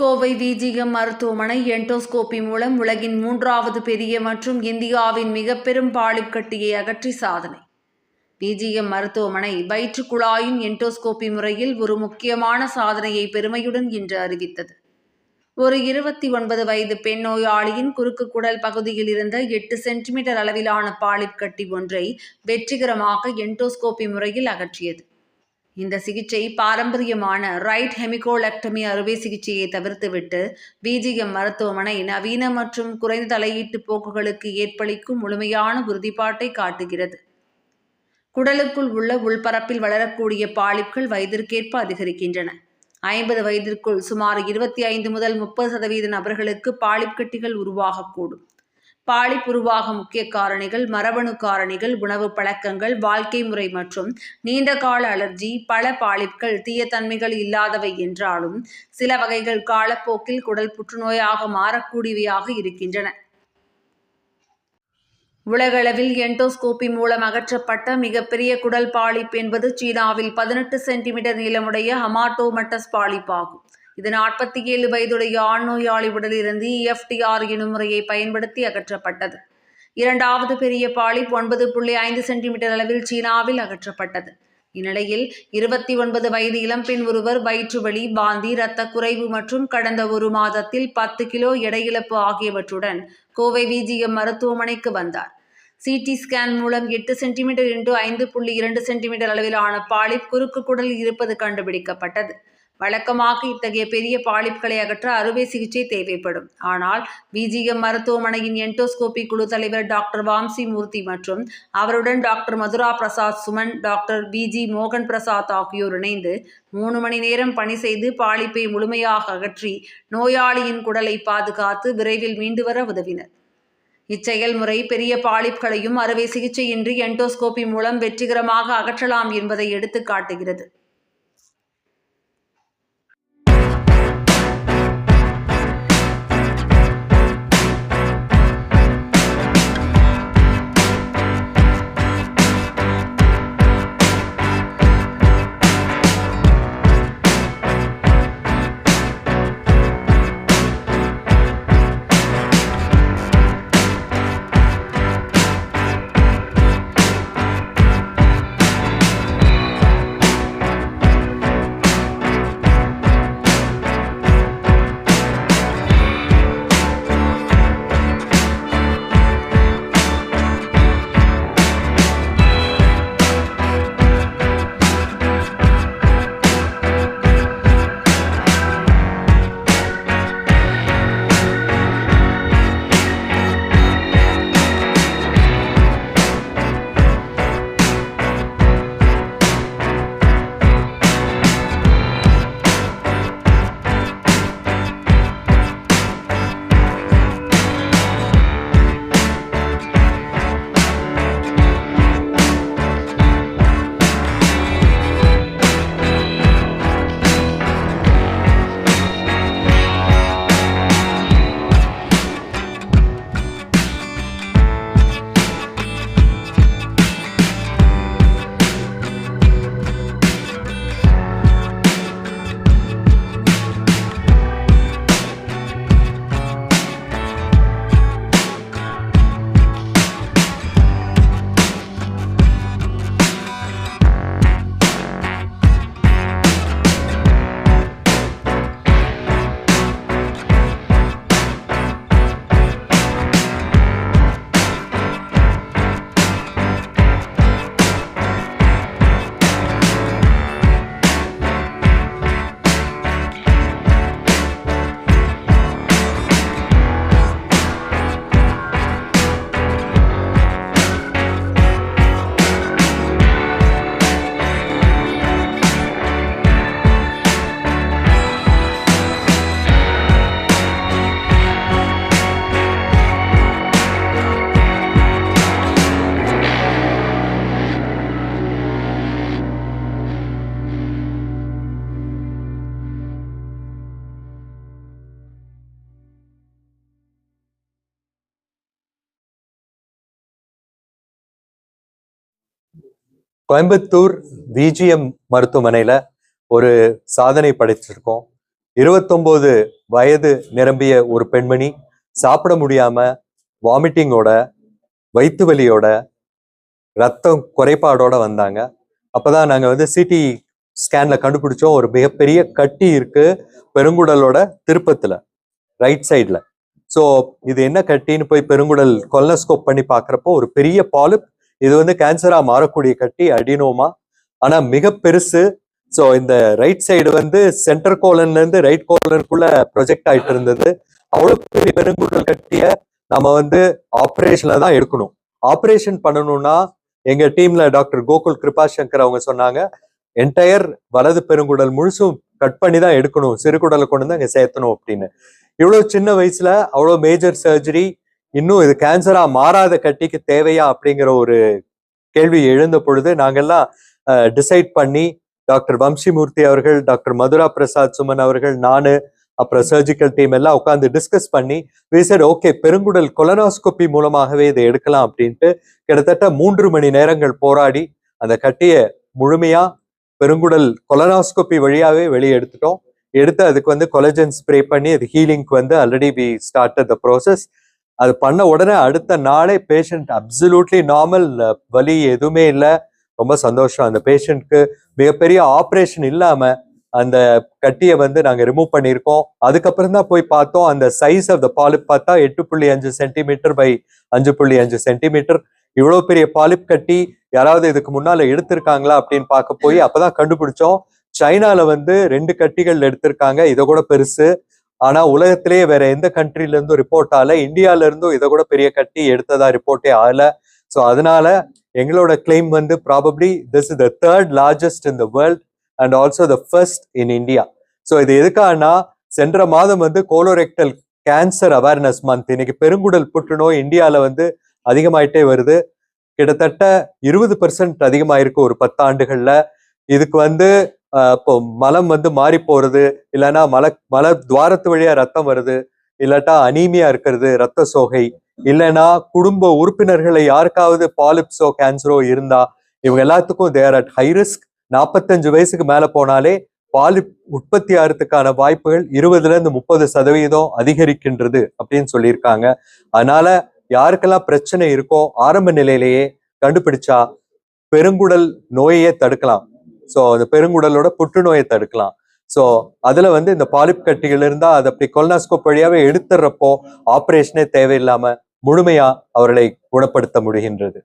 Kovai VGM மருத்துவமனை endoscopy மூலம் உலகின் மூன்றாவது பெரிய மற்றும் இந்தியாவின் மிக பெரும் பாலிப் கட்டியை அகற்றி சாதனை. விஜிஎம் மருத்துவமனை வயிற்றுக்குழாயின் என்டோஸ்கோபி முறையில் ஒரு முக்கியமான சாதனையை பெருமையுடன் இன்று அறிவித்தது. ஒரு இருபத்தி ஒன்பது வயது பெண் நோயாளியின் குறுக்கு குடல் பகுதியில் இருந்த எட்டு சென்டிமீட்டர் அளவிலான பாலிப் கட்டி ஒன்றை வெற்றிகரமாக என்டோஸ்கோபி முறையில் அகற்றியது. இந்த சிகிச்சை பாரம்பரியமான ரைட் ஹெமிகோலக்டமி அறுவை சிகிச்சையை தவிர்த்துவிட்டு பிஜிஎம் மருத்துவமனை நவீன மற்றும் குறைந்த தலையீட்டு போக்குகளுக்கு ஏற்பளிக்கும் முழுமையான உறுதிப்பாட்டை காட்டுகிறது. குடலுக்குள் உள்ள உள்பரப்பில் வளரக்கூடிய பாலிப்கள் வயதிற்கேற்ப அதிகரிக்கின்றன. ஐம்பது வயதிற்குள் சுமார் இருபத்தி ஐந்து முதல் முப்பது சதவீத நபர்களுக்கு பாலிப் கட்டிகள் உருவாகக்கூடும். பாலிப்புருவாக முக்கிய காரணிகள் மரபணு காரணிகள் உணவு பழக்கங்கள் வாழ்க்கை முறை மற்றும் நீண்டகால அலர்ஜி பல பாலிப்கள் தீயத்தன்மைகள் இல்லாதவை என்றாலும் சில வகைகள் காலப்போக்கில் குடல் புற்றுநோயாக மாறக்கூடியவையாக இருக்கின்றன. உலகளவில் என்டோஸ்கோபி மூலம் அகற்றப்பட்ட மிகப்பெரிய குடல் பாலிப் என்பது சீனாவில் பதினெட்டு சென்டிமீட்டர் நீளமுடைய ஹமாட்டோமட்டஸ் பாலிப் ஆகும் இது நாற்பத்தி ஏழு வயதுடைய ஆண் நோயாளி உடலிருந்து இஎஃப்டிஆர் எனும் முறையை பயன்படுத்தி அகற்றப்பட்டது. இரண்டாவது பெரிய பாலிப் ஒன்பது புள்ளி ஐந்து சென்டிமீட்டர் அளவில் சீனாவில் அகற்றப்பட்டது. இந்நிலையில் இருபத்தி ஒன்பது வயது இளம்பெண் ஒருவர் வயிற்றுவலி பாந்தி வாந்தி இரத்த குறைவு மற்றும் கடந்த ஒரு மாதத்தில் பத்து கிலோ எடை இழப்பு ஆகியவற்றுடன் கோவை விஜிஎம் மருத்துவமனைக்கு வந்தார். சிடி ஸ்கேன் மூலம் எட்டு சென்டிமீட்டர் இன்டு ஐந்து புள்ளி இரண்டு சென்டிமீட்டர் அளவிலான பாலிப் குறுக்கு குடல் இருப்பது கண்டுபிடிக்கப்பட்டது. வழக்கமாக இத்தகைய பெரிய பாலிப்களை அகற்ற அறுவை சிகிச்சை தேவைப்படும். ஆனால் விஜிஎம் மருத்துவமனையின் என்டோஸ்கோபி குழு தலைவர் டாக்டர் வாம்சி மூர்த்தி மற்றும் அவருடன் doctor Madhura Prasad Suman doctor P G மோகன் பிரசாத் ஆகியோர் இணைந்து மூணு மணி நேரம் பணி செய்து பாலிப்பை முழுமையாக அகற்றி நோயாளியின் குடலை பாதுகாத்து விரைவில் மீண்டு வர உதவினர். இச்செயல்முறை பெரிய பாலிப்களையும் அறுவை சிகிச்சையின்றி என்டோஸ்கோபி மூலம் வெற்றிகரமாக அகற்றலாம் என்பதை எடுத்து காட்டுகிறது கோயம்புத்தூர் விஜிஎம் மருத்துவமனையில் ஒரு சாதனை படைச்சிருக்கோம். இருபத்தொம்போது வயது நிரம்பிய ஒரு பெண்மணி சாப்பிட முடியாமல் வாமிட்டிங்கோட வயிற்று வலியோட ரத்தம் குறைபாடோட வந்தாங்க. அப்போ தான் நாங்கள் வந்து சிடி ஸ்கேனில் கண்டுபிடிச்சோம். ஒரு மிகப்பெரிய கட்டி இருக்குது பெருங்குடலோட திருப்பத்தில் ரைட் சைடில் ஸோ இது என்ன கட்டின்னு போய் பெருங்குடல் கொலனஸ்கோப் பண்ணி பார்க்குறப்போ ஒரு பெரிய பாலிப் இது வந்து கேன்சரா மாறக்கூடிய கட்டி அடினோமா ஆனா மிக பெருசு. ஸோ இந்த ரைட் சைடு வந்து சென்டர் கோலன்ல இருந்து ரைட் கோலனுக்குள்ள ப்ரொஜெக்ட் ஆயிட்டு இருந்தது. அவ்வளோ பெரிய பெருங்குடல் கட்டிய நம்ம வந்து ஆப்ரேஷன்ல தான் எடுக்கணும். ஆப்ரேஷன் பண்ணணும்னா எங்க டீம்ல டாக்டர் கோகுல் கிருபா சங்கர் அவங்க சொன்னாங்க என்டையர் வலது பெருங்குடல் முழுசும் கட் பண்ணி தான் எடுக்கணும். சிறுகுடலை கொண்டு வந்து இங்க சேர்த்தணும் அப்படின்னு. இவ்வளவு சின்ன வயசுல அவ்வளோ மேஜர் சர்ஜரி இன்னும் இது கேன்சரா மாறாத கட்டிக்கு தேவையா அப்படிங்கிற ஒரு கேள்வி எழுந்த பொழுது நாங்கெல்லாம் டிசைட் பண்ணி டாக்டர் வம்சிமூர்த்தி அவர்கள் டாக்டர் மதுரா பிரசாத் சுமன் அவர்கள் நானு அப்புறம் சர்ஜிக்கல் டீம் எல்லாம் உட்காந்து டிஸ்கஸ் பண்ணி விசட் ஓகே பெருங்குடல் கொலனாஸ்கோபி மூலமாகவே இதை எடுக்கலாம் அப்படின்ட்டு கிட்டத்தட்ட மூன்று மணி நேரங்கள் போராடி அந்த கட்டியை முழுமையா பெருங்குடல் கொலனாஸ்கோபி வழியாவே வெளியே எடுத்துட்டோம். எடுத்து அதுக்கு வந்து கொலஜன் ஸ்ப்ரே பண்ணி அது ஹீலிங்க்கு வந்து already we start the process அது பண்ண உடனே அடுத்த நாளே பேஷண்ட் அப்சல்யூட்லி நார்மல் வலி எதுவுமே இல்லை. ரொம்ப சந்தோஷம். அந்த பேஷண்ட்க்கு மிகப்பெரிய ஆப்ரேஷன் இல்லாம அந்த கட்டியை வந்து நாங்கள் ரிமூவ் பண்ணியிருக்கோம். அதுக்கப்புறம் தான் போய் பார்த்தோம். அந்த சைஸ் ஆஃப் த பாலிப் பார்த்தா எட்டு புள்ளி அஞ்சு சென்டிமீட்டர் பை அஞ்சு புள்ளி அஞ்சு சென்டிமீட்டர் இவ்வளோ பெரிய பாலிப் கட்டி யாராவது இதுக்கு முன்னால எடுத்திருக்காங்களா அப்படின்னு பார்க்க போய் அப்பதான் கண்டுபிடிச்சோம். சைனால வந்து ரெண்டு கட்டிகள் எடுத்திருக்காங்க. இதை கூட பெருசு. ஆனா உலகத்திலேயே வேற எந்த கண்ட்ரில இருந்தும் ரிப்போர்ட் ஆகல. இந்தியால இருந்தும் இதை கூட பெரிய கட்டி எடுத்ததா ரிப்போர்ட்டே ஆகல. ஸோ அதனால எங்களோட கிளைம் வந்து probably this is the third largest in the world and also the first in India so இது எதுக்கானா சென்ற மாதம் வந்து கோலோரெக்டல் கேன்சர் அவேர்னஸ் மந்த் இன்னைக்கு பெருங்குடல் புற்றுநோய் இந்தியாவில் வந்து அதிகமாயிட்டே வருது. கிட்டத்தட்ட இருபது பெர்சன்ட் அதிகமாயிருக்கு ஒரு பத்தாண்டுகள்ல. இதுக்கு வந்து இப்போ மலம் வந்து மாறி போறது இல்லைன்னா மல மல துவாரத்து வழியா ரத்தம் வருது இல்லாட்டா அனீமியா இருக்கிறது ரத்த சோகை. இல்லைன்னா குடும்ப உறுப்பினர்களை யாருக்காவது பாலிப்ஸோ கேன்சரோ இருந்தா இவங்க எல்லாத்துக்கும் தேர் அட் ஹை ரிஸ்க் நாற்பத்தஞ்சு வயசுக்கு மேல போனாலே பாலிப் உற்பத்தி ஆகிறதுக்கான வாய்ப்புகள் இருபதுல இருந்து முப்பது சதவீதம் அதிகரிக்கின்றது அப்படின்னு சொல்லியிருக்காங்க. அதனால யாருக்கெல்லாம் பிரச்சனை இருக்கோ ஆரம்ப நிலையிலேயே கண்டுபிடிச்சா பெருங்குடல் நோயையே தடுக்கலாம். ஸோ அந்த பெருங்குடலோட புற்றுநோயை தடுக்கலாம் ஸோ அதுல வந்து இந்த பாலிப் கட்டிகள் இருந்தா அதை அப்படி கொல்னாஸ்கோப் வழியாவே எடுத்துறப்போ ஆப்ரேஷனே தேவையில்லாம முழுமையா அவர்களை குணப்படுத்த முடிகின்றது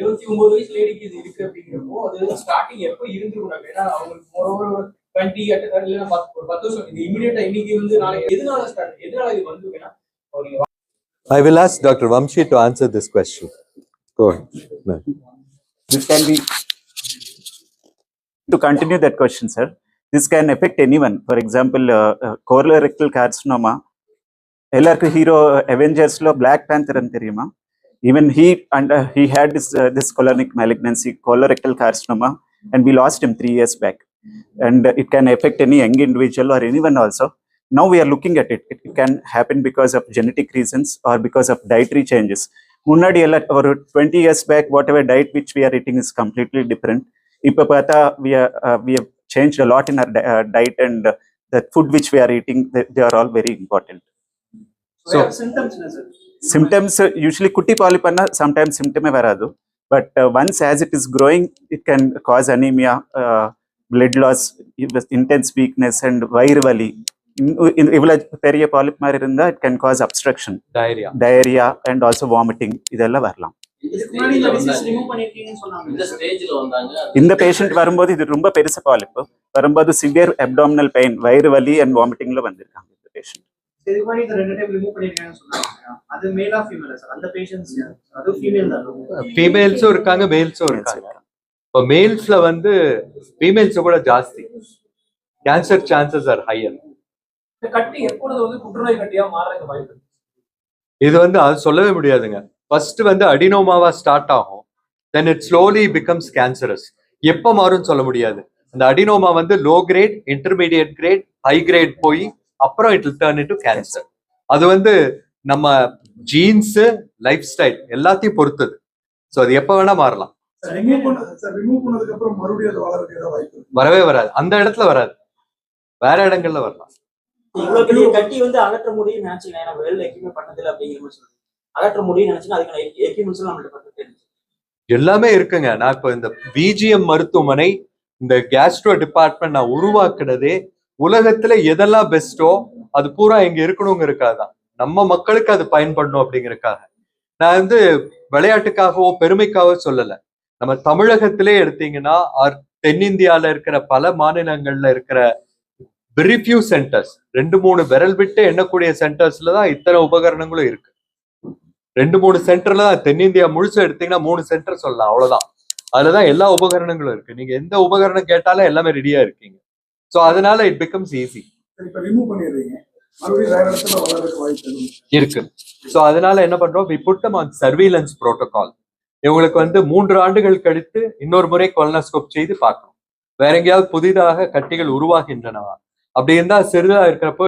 இருபத்தி ஒன்பது வயசு லேடிக்கு இது இருக்கு அப்படிங்கிறப்போ அது ஸ்டார்டிங் எப்போ இருந்துருக்கும் ஏன்னா அவங்களுக்கு மோரோவர் டுவெண்ட்டி இல்லைன்னா பத்து ஒரு பத்து வருஷம் இது இமீடியட்டா இன்னைக்கு வந்து நாளைக்கு எதனால ஸ்டார்ட் எதனால இது வந்து ஏன்னா ஒரு I will ask Dr. Vamshi to answer this question. Go ahead. No. This can be, to continue that question, sir, this can affect anyone. For example, uh, uh, colorectal carcinoma, எல்லாருக்கும் hero அவெஞ்சர்ஸ்ல black panther தெரியுமா even he and he had this this colonic malignancy colorectal carcinoma and we lost him three years back and it can affect any young individual or any one also now we are looking at it it can happen because of genetic reasons or because of dietary changes முன்னாடி எல்லாம் ஒரு twenty years back what ever diet which we are eating is completely different இப்போ பார்த்தா we we change a lot in our diet and the food which we are eating they are all very important So, symptoms என்ன sir symptoms usually குட்டி polyp பண்ணா sometimes சிம்டமே வராது. But once as it is growing it can cause anaemia blood loss intense weakness and வயிறு வலி. இவ்வளோ பெரிய polyp மாதிரி இருந்தால் it can cause obstruction Diarrhea. Diarrhoea and also vomiting இதெல்லாம் வரலாம். இந்த டிசீஸ் ரிமூவ் பண்ணிருக்கீங்கன்னு சொன்னாங்க. இந்த ஸ்டேஜ்ல வந்தாங்க. இந்த பேஷண்ட் வரும்போது இது ரொம்ப பெருசு பாலிப்பு. வரும்போது சிவியர் அப்டாமினல் பெயின் வயிறு வலி அண்ட் வாமிட்டிங்ல வந்திருக்காங்க இந்த பேஷண்ட் இதுக்கு முன்னாடி இந்த ரெண்டு டைம் ரிமூவ் பண்ணிருக்காங்கன்னு சொன்னாங்க. அது மேலா ஃபீமேலா சார் அந்த பேஷண்ட்ஸ் அது ஃபீமேல் தான். ஃபீமேல்ஸும் இருக்காங்க மேல்ஸும் இருக்காங்க. இப்போ மேல்ஸ்ல வந்து ஃபீமேல்ஸ் கூட ஜாஸ்தி. கேன்சர் சான்சஸ் ஆர் ஹையர் இந்த கட்டி எப்பொழுது வந்து புற்றுநோய் கட்டியா மாறதுக்கு வாய்ப்பு இருக்கு? இது வந்து அது சொல்லவே முடியாதுங்க. ஃபர்ஸ்ட் வந்து அடினோமாவா ஸ்டார்ட் ஆகும். Then it slowly becomes cancerous எப்போ மாறும்னு சொல்ல முடியாது. அந்த அடினோமா வந்து low grade intermediate grade high grade போய் அப்புறம் இட் டர்ன் இன்டு கேன்சர் அது வந்து நம்ம ஜீன்ஸ் லைஃப் ஸ்டைல் எல்லாத்தையும் பொறுத்தது. ஸோ அது எப்போ வேணா மாறலாம். ரிமூவ் பண்ண சார் ரிமூவ் பண்ணதுக்கு அப்புறம் மறுபடியும் அது வளர்க்க ஏதாவது வாய்ப்பு இருக்கு. வரவே வராது. அந்த இடத்துல வராது. வேற இடங்கள்ல வரலாம். இவ்வளவு பெரிய கட்டி வந்து அகற்ற முடியும்னு நினைச்சீங்க ஏன்னா வெல் எக்யூப்மெண்ட் பண்ணதில்லை அப்படிங்கிற மாதிரி அகற்ற முடியும் நினைச்சுன்னா அதுக்கான எக்யூப்மெண்ட்ஸ் நம்மள்ட்ட எல்லாமே இருக்குங்க. நான் இப்போ இந்த பிஜிஎம் மருத்துவமனை இந்த கேஸ்ட்ரோ டிபார்ட்மெண்ட் நான் உருவாக்குனதே உலகத்துல எதெல்லாம் பெஸ்ட்டோ அது பூரா இங்க இருக்கணுங்கிறதுக்காக தான் நம்ம மக்களுக்கு அது பயன்படணும் அப்படிங்கறதுக்காக. நான் வந்து விளையாட்டுக்காகவோ பெருமைக்காகவோ சொல்லல. நம்ம தமிழகத்திலே எடுத்தீங்கன்னா ஆர் தென்னிந்தியால இருக்கிற பல மாநிலங்கள்ல இருக்கிற வெரி ஃபியூ சென்டர்ஸ் ரெண்டு மூணு விரல் விட்டு எண்ணக்கூடிய சென்டர்ஸ்ல தான் இத்தனை உபகரணங்களும் இருக்கு. ரெண்டு மூணு சென்டர்ல தான் தென்னிந்தியா முழுசா எடுத்தீங்கன்னா மூணு சென்டர் சொல்லலாம். அவ்வளவுதான். அதுலதான் எல்லா உபகரணங்களும் இருக்கு. நீங்க எந்த உபகரணம் கேட்டாலும் எல்லாமே ரெடியா இருக்கீங்க. சோ அதனால இட் பிகம்ஸ் ஈஸி இருக்கு. சோ அதனால என்ன பண்றோம்? We put on surveillance protocol இவங்களுக்கு வந்து மூன்று ஆண்டுகள் கழித்து இன்னொரு முறை கொலனோஸ்கோப் செய்து பார்க்கணும். வேற எங்கேயாவது புதிதாக கட்டிகள் உருவாகின்றனவா? அப்படி இருந்தா சிறிதா இருக்கிறப்போ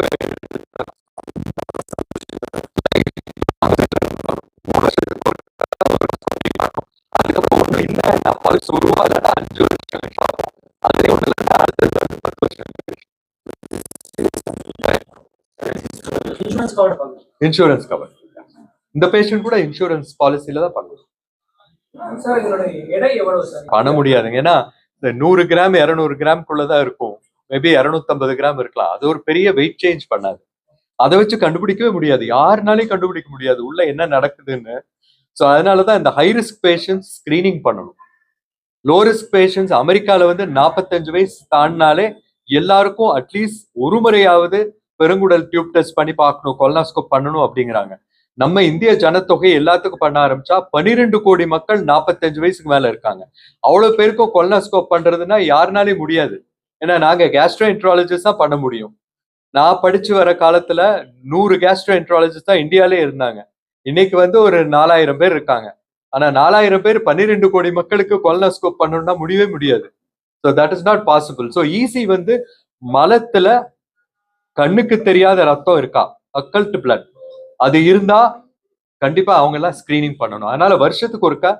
நான் பல்ஸ் உருவாகலன்னா அஞ்சு வருஷம் கழிச்சு பார்ப்போம். அதுலயே ஒண்ணு இல்லைன்னா அடுத்தது வந்து பத்து வருஷம். இன்சூரன்ஸ் கவர் இந்த பேஷண்ட் கூட இன்சூரன்ஸ் பாலிசில தான் பண்ணுவோம் பண்ண முடியாதுங்க. ஏன்னா இந்த நூறு கிராம் இரநூறு கிராம்குள்ளதான் இருக்கும். மேபி இரநூத்தம்பது கிராம் இருக்கலாம். அது ஒரு பெரிய வெயிட் சேஞ்ச் பண்ணாது. அதை வச்சு கண்டுபிடிக்கவே முடியாது. யாருனாலையும் கண்டுபிடிக்க முடியாது. உள்ள என்ன நடக்குதுன்னு ஸோ அதனால தான் இந்த ஹை ரிஸ்க் பேஷண்ட்ஸ் ஸ்கிரீனிங் பண்ணணும். லோ ரிஸ்க் பேஷண்ட்ஸ் அமெரிக்காவில் வந்து நாற்பத்தஞ்சு வயசு தாண்டினாலே எல்லாருக்கும் அட்லீஸ்ட் ஒரு முறையாவது பெருங்குடல் டியூப் டெஸ்ட் பண்ணி பார்க்கணும் கொலனாஸ்கோப் பண்ணணும் அப்படிங்கிறாங்க. நம்ம இந்திய ஜனத்தொகை எல்லாத்துக்கும் பண்ண ஆரம்பிச்சா பனிரெண்டு கோடி மக்கள் நாற்பத்தஞ்சு வயசுக்கு மேல இருக்காங்க. அவ்வளவு பேருக்கும் கொலனாஸ்கோப் பண்றதுன்னா யாருனாலே முடியாது. ஏன்னா நாங்க கேஸ்ட்ரோ தான் பண்ண முடியும். நான் படிச்சு வர காலத்துல நூறு கேஸ்ட்ரோ தான் இந்தியாலே இருந்தாங்க. இன்னைக்கு வந்து ஒரு நாலாயிரம் பேர் இருக்காங்க. ஆனா நாலாயிரம் பேர் பன்னிரெண்டு கோடி மக்களுக்கு கொலனாஸ்கோப் பண்ணணும்னா முடியவே முடியாது. So that is not possible so easy வந்து மலத்துல கண்ணுக்கு தெரியாத ரத்தம் இருக்கா? அக்கல்ட் பிளட் அது இருந்தா கண்டிப்பா அவங்க எல்லாம் ஸ்கிரீனிங் பண்ணணும். அதனால வருஷத்துக்கு ஒருக்கா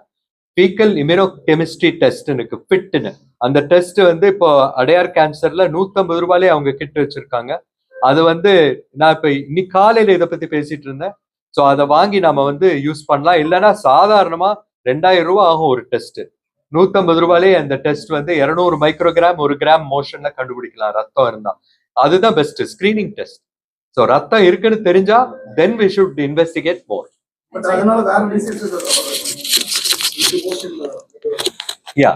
ஃபீக்கல் இம்யூனோ கெமிஸ்ட்ரி டெஸ்ட் இருக்கு ஃபிட்னு அந்த டெஸ்ட் வந்து இப்போ அடையார் கேன்சர்ல நூத்தம்பது ரூபாயிலே அவங்க கிட்ட வச்சிருக்காங்க. அது வந்து நான் இப்ப இன்னைக்கு காலையில இதை பத்தி பேசிட்டு இருந்தேன். ஸோ அதை வாங்கி நாம வந்து யூஸ் பண்ணலாம். இல்லைன்னா சாதாரணமா ரெண்டாயிரம் ரூபாய் ஆகும் ஒரு டெஸ்ட் நூத்தம்பது ரூபாயிலே அந்த டெஸ்ட் வந்து இருநூறு மைக்ரோகிராம் ஒரு கிராம் மோஷன்ல கண்டுபிடிக்கலாம். ரத்தம் இருந்தா. அதுதான் பெஸ்ட் ஸ்கிரீனிங் டெஸ்ட் ஸோ ரத்தம் இருக்குன்னு தெரிஞ்சா then we should investigate more but அதனால வேற டிசீஸ் யா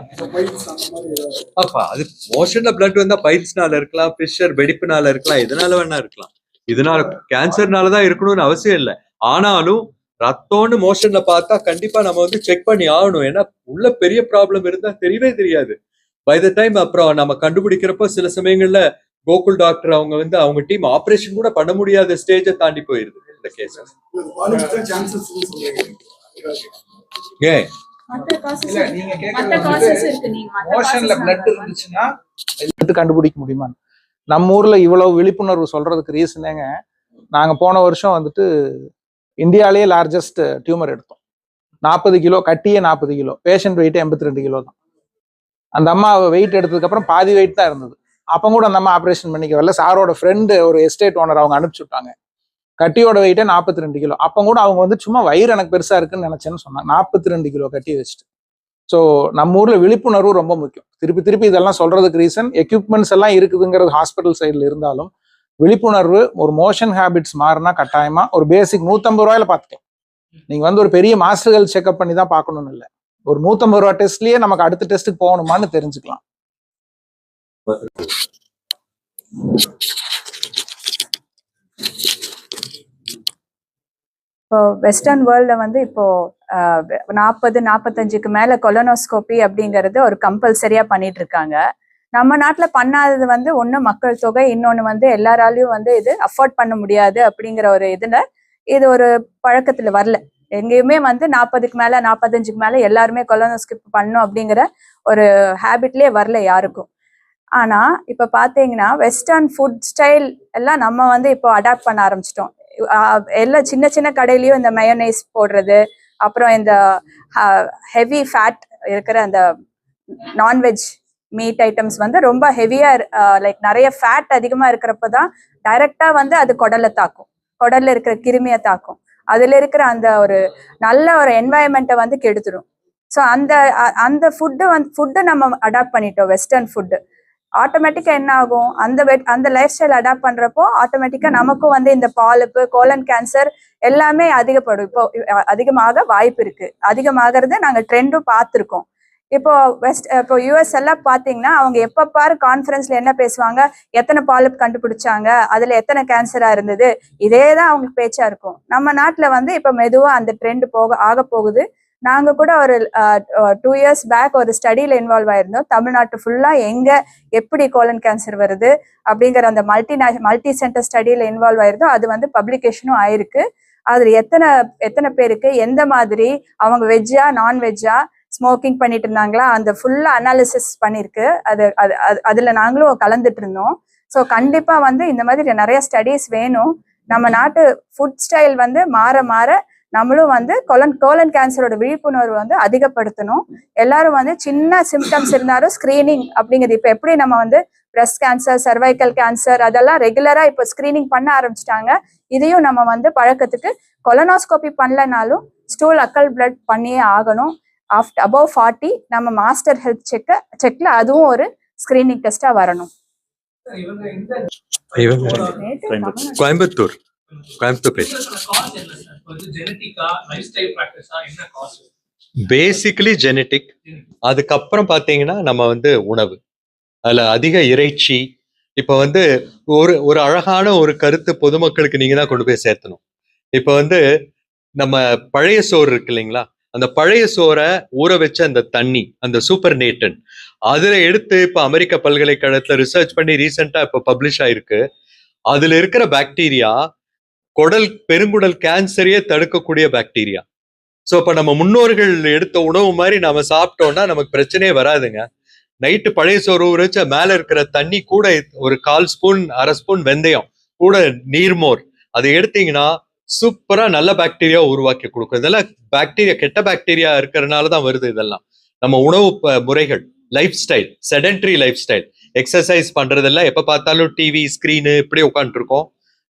அப்பா அது மோஷன்ல பிளட் வந்தா பைல்ஸ்னால இருக்கலாம் பிஷர் வெடிப்புனால இருக்கலாம் எதனால வேணா இருக்கலாம். இதனால கேன்சர்னால தான் இருக்கணும்னு அவசியம் இல்லை. ஆனாலும் ரத்தம்னு மோஷன்ல பார்த்தா கண்டிப்பா நம்ம வந்து செக் பண்ணி ஆகணும். ஏன்னா உள்ள பெரிய ப்ராப்ளம் இருந்தா தெரியவே தெரியாது. பை த டைம் அப்புறம் நம்ம கண்டுபிடிக்கிறப்போ சில சமயங்கள்ல கோகுல் டாக்டர் அவங்க வந்து அவங்க டீம் ஆபரேஷன் கூட பண்ண முடியாத ஸ்டேஜை தாண்டி போயிருது இந்த கேசஸ் ஏன்? கண்டுபிடிக்க முடியுமா? நம்ம ஊர்ல இவ்வளவு விழிப்புணர்வு சொல்றதுக்கு ரீசனேங்க நாங்க போன வருஷம் வந்துட்டு இந்தியாலேயே லார்ஜஸ்ட் டியூமர் எடுத்தோம். நாற்பது கிலோ கட்டியே நாற்பது கிலோ. பேஷண்ட் வெயிட் எண்பத்தி ரெண்டு கிலோ தான். அந்த அம்மா வெயிட் எடுத்ததுக்கப்புறம் பாதி வெயிட் தான் இருந்தது. அப்போ கூட அந்த அம்மா ஆப்ரேஷன் பண்ணிக்க வரல. சாரோட ஃப்ரெண்டு ஒரு எஸ்டேட் ஓனர் அவங்க அனுப்பிச்சு விட்டாங்க. கட்டியோட வெயிட்டே நாற்பத்தி ரெண்டு கிலோ. அப்போ கூட அவங்க வந்து சும்மா வயிறு எனக்கு பெருசாக இருக்குன்னு நினச்சேன்னு சொன்னாங்க. நாற்பத்தி ரெண்டு கிலோ கட்டி வச்சுட்டு. ஸோ நம்ம ஊரில் விழிப்புணர்வு ரொம்ப முக்கியம். திருப்பி திருப்பி இதெல்லாம் சொல்றதுக்கு ரீசன் எக்யூப்மெண்ட்ஸ் எல்லாம் இருக்குதுங்கிறது ஹாஸ்பிட்டல் சைடில் இருந்தாலும் விழிப்புணர்வு ஒரு மோஷன் ஹேபிட்ஸ் மாறினா கட்டாயமா ஒரு பேசிக் நூத்தம்பது ரூபாயில பார்த்துக்கலாம். நீங்க வந்து ஒரு பெரிய மாஸ்டர்கள் செக்அப் பண்ணி தான் பார்க்கணும்னு இல்லை. ஒரு நூத்தம்பது ரூபா டெஸ்ட்லயே நமக்கு அடுத்த டெஸ்ட்டுக்கு போகணுமான்னு தெரிஞ்சுக்கலாம். இப்போ வெஸ்டர்ன் வேர்ல்டில் வந்து இப்போ நாற்பது நாற்பத்தஞ்சுக்கு மேலே கொலனோஸ்கோபி அப்படிங்கிறது ஒரு கம்பல்சரியா பண்ணிட்டு இருக்காங்க. நம்ம நாட்டில் பண்ணாதது வந்து ஒன்று மக்கள் தொகை இன்னொன்று வந்து எல்லாராலையும் வந்து இது அஃபோர்ட் பண்ண முடியாது அப்படிங்கிற ஒரு இதில் இது ஒரு பழக்கத்தில் வரல. எங்கேயுமே வந்து நாற்பதுக்கு மேலே நாற்பத்தஞ்சுக்கு மேலே எல்லாருமே கொலோனோஸ்கிப் பண்ணணும் அப்படிங்கிற ஒரு ஹேபிட்லேயே வரல யாருக்கும். ஆனால் இப்போ பார்த்தீங்கன்னா வெஸ்டர்ன் ஃபுட் ஸ்டைல் எல்லாம் நம்ம வந்து இப்போ அடாப்ட் பண்ண ஆரம்பிச்சிட்டோம். எல்லா சின்ன சின்ன கடையிலயும் இந்த மயோனைஸ் போடுறது அப்புறம் இந்த ஹெவி ஃபேட் இருக்கிற அந்த நான்வெஜ் மீட் ஐட்டம்ஸ் வந்து ரொம்ப ஹெவியா லைக் நிறைய ஃபேட் அதிகமா இருக்கிறப்ப தான் டைரக்டா வந்து அது குடலை தாக்கும். குடல்ல இருக்கிற கிருமியை தாக்கும். அதுல இருக்கிற அந்த ஒரு நல்ல ஒரு என்வாயன்மெண்ட்டை வந்து கெடுத்துடும் ஸோ அந்த அந்த ஃபுட்டு வந்து ஃபுட்டு நம்ம அடாப்ட் பண்ணிட்டோம் வெஸ்டர்ன் ஃபுட்டு ஆட்டோமேட்டிக்காக என்ன ஆகும்? அந்த வெட் அந்த லைஃப் ஸ்டைல் அடாப்ட் பண்ணுறப்போ ஆட்டோமேட்டிக்காக நமக்கும் வந்து இந்த பாலிப்பு கோலன் கேன்சர் எல்லாமே அதிகப்படும். இப்போ அதிகமாக வாய்ப்பு இருக்கு. அதிகமாகிறது நாங்கள் ட்ரெண்டும் பார்த்துருக்கோம். இப்போ வெஸ்ட் இப்போ யூஎஸ் எல்லாம் பார்த்தீங்கன்னா அவங்க எப்போ பாரு கான்ஃபரன்ஸ்ல என்ன பேசுவாங்க? எத்தனை பாலிப் கண்டுபிடிச்சாங்க? அதுல எத்தனை கேன்சரா இருந்தது? இதே தான் அவங்களுக்கு பேச்சா இருக்கும். நம்ம நாட்டுல வந்து இப்போ மெதுவா அந்த ட்ரெண்ட் போக ஆக போகுது. நாங்க கூட ஒரு டூ இயர்ஸ் பேக் ஒரு ஸ்டடியில இன்வால்வ் ஆயிருந்தோம். தமிழ்நாட்டு ஃபுல்லா எங்க எப்படி கோலன் கேன்சர் வருது அப்படிங்கிற அந்த மல்டி மல்டி சென்டர் ஸ்டடியில இன்வால்வ் ஆயிருந்தோம். அது வந்து பப்ளிகேஷனும் ஆயிருக்கு. அதுல எத்தனை எத்தனை பேருக்கு எந்த மாதிரி அவங்க வெஜ்ஜா நான்வெஜ்ஜா ஸ்மோக்கிங் பண்ணிட்டு இருந்தாங்களா அந்த ஃபுல்லா அனாலிசிஸ் பண்ணிருக்கு. அது அது அது- அதுல நாங்களும் கலந்துட்டு இருந்தோம் ஸோ கண்டிப்பா வந்து இந்த மாதிரி நிறைய ஸ்டடீஸ் வேணும். நம்ம நாட்டு ஃபுட் ஸ்டைல் வந்து மாற மாற நம்மளும் வந்து கொலன் கோலன் கேன்சரோட விழிப்புணர்வு வந்து அதிகப்படுத்தணும். எல்லாரும் வந்து சின்ன சிம்டம்ஸ் இருந்தாலும் ஸ்கிரீனிங் அப்படிங்கிறது இப்போ எப்படி நம்ம வந்து பிரஸ்ட் கேன்சர் சர்வைக்கல் கேன்சர் அதெல்லாம் ரெகுலரா இப்போ ஸ்கிரீனிங் பண்ண ஆரம்பிச்சிட்டாங்க. இதையும் நம்ம வந்து பழக்கத்துக்கு கொலனோஸ்கோபி பண்ணலனாலும் ஸ்டூல் அக்கல் பிளட் பண்ணியே ஆகணும். ஆஃப்டர் அபவ் ஃபார்ட்டி நம்ம மாஸ்டர் ஹெல்த் செக்க செக்ல அதுவும் ஒரு ஸ்கிரீனிங் டெஸ்டா வரணும். இவங்க இந்த இவங்க கோயம்புத்தூர் கோயம்புத்தூர் பேசிக்கலி ஜெனட்டிக் அதுக்கப்புறம் பார்த்தீங்கன்னா நம்ம வந்து உணவு. அதில் அதிக இறைச்சி. இப்போ வந்து ஒரு ஒரு அழகான ஒரு கருத்து பொதுமக்களுக்கு நீங்க தான் கொண்டு போய் சேர்த்தணும். இப்போ வந்து நம்ம பழைய சோறு இருக்கு இல்லைங்களா? அந்த பழைய சோறை ஊற வச்ச அந்த தண்ணி அந்த சூப்பர் நேட்டன். அதுல எடுத்து இப்போ அமெரிக்க பல்கலைக்கழகத்துல ரிசர்ச் பண்ணி ரீசெண்டா இப்போ பப்ளிஷ் ஆயிருக்கு. அதுல இருக்கிற பாக்டீரியா குடல் பெருங்குடல் கேன்சரையே தடுக்கக்கூடிய பாக்டீரியா ஸோ இப்போ நம்ம முன்னோர்கள் எடுத்த உணவு மாதிரி நாம சாப்பிட்டோம்னா நமக்கு பிரச்சனையே வராதுங்க. நைட்டு பழைய சோறு ஊற வச்ச மேலே இருக்கிற தண்ணி கூட ஒரு கால் ஸ்பூன் அரை ஸ்பூன் வெந்தயம் கூட நீர்மோர். அதை எடுத்தீங்கன்னா சூப்பரா நல்ல பாக்டீரியா உருவாக்கி கொடுக்கும். இதெல்லாம் பாக்டீரியா கெட்ட பாக்டீரியா இருக்கிறதுனால தான் வருது இதெல்லாம். நம்ம உணவு முறைகள் life style sedentary life style exercise பண்றதெல்லாம் எப்ப பார்த்தாலும் டிவி ஸ்கிரீனு இப்படி உட்காந்துருக்கோம்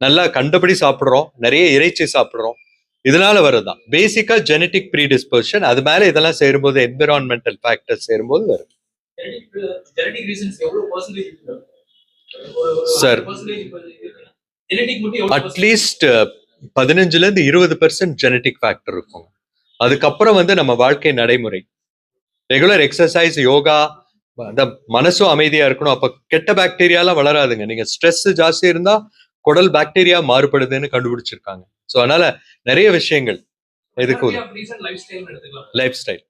நல்லா கண்டபடி சாப்பிடுறோம். நிறைய இறைச்சி சாப்பிடுறோம். இதனால வருதுதான். பேசிக்கா ஜெனட்டிக் ப்ரீடிஸ்போசிஷன் அது மேல இதெல்லாம் சேரும்போது என்விரான்மெண்டல் ஃபேக்டர்ஸ் சேரும்போது வரும் எவ்வளவு அட்லீஸ்ட் பதினஞ்சுல இருந்து இருபது பெர்சன்ட் ஜெனட்டிக் ஃபேக்டர் இருக்கும் அதுக்கப்புறம் வந்து நம்ம வாழ்க்கை நடைமுறை. ரெகுலர் எக்ஸசைஸ் யோகா அந்த மனசும் அமைதியா இருக்கணும். அப்ப கெட்ட பாக்டீரியாலாம் வளராதுங்க. நீங்க ஸ்ட்ரெஸ் ஜாஸ்தி இருந்தா குடல் பாக்டீரியா மாறுபடுதுன்னு கண்டுபிடிச்சிருக்காங்க. ஸோ அதனால நிறைய விஷயங்கள். எதுக்கு? Life style